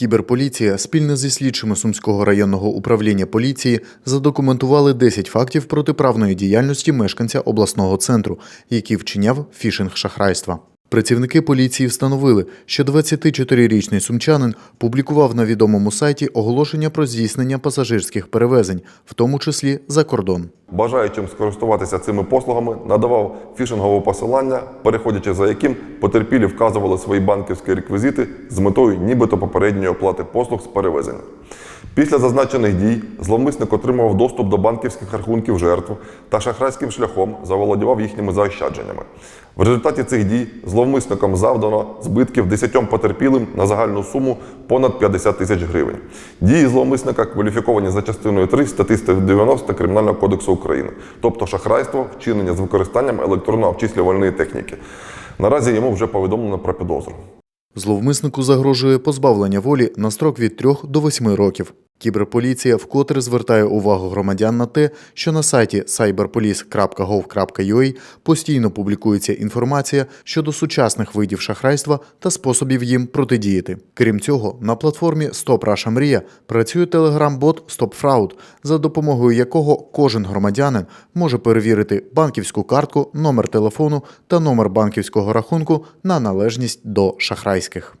Кіберполіція спільно зі слідчими Сумського районного управління поліції задокументували 10 фактів протиправної діяльності мешканця обласного центру, який вчиняв фішинг шахрайства. Працівники поліції встановили, що 24-річний сумчанин публікував на відомому сайті оголошення про здійснення пасажирських перевезень, в тому числі за кордон. Бажаючим скористуватися цими послугами надавав фішингове посилання, переходячи за яким потерпілі вказували свої банківські реквізити з метою нібито попередньої оплати послуг з перевезення. Після зазначених дій зловмисник отримував доступ до банківських рахунків жертв та шахрайським шляхом заволодівав їхніми заощадженнями. В результаті цих дій зловмисникам завдано збитків 10 потерпілим на загальну суму понад 50 тисяч гривень. Дії зловмисника кваліфіковані за частиною 3 статті 190 Кримінального кодексу України, тобто шахрайство, вчинення з використанням електронно-обчислювальної техніки. Наразі йому вже повідомлено про підозру. Зловмиснику загрожує позбавлення волі на строк від 3 до 8 років. Кіберполіція вкотре звертає увагу громадян на те, що на сайті cyberpolice.gov.ua постійно публікується інформація щодо сучасних видів шахрайства та способів їм протидіяти. Крім цього, на платформі Стоп Раша Мрія працює телеграм-бот StopFraud, за допомогою якого кожен громадянин може перевірити банківську картку, номер телефону та номер банківського рахунку на належність до шахрайських.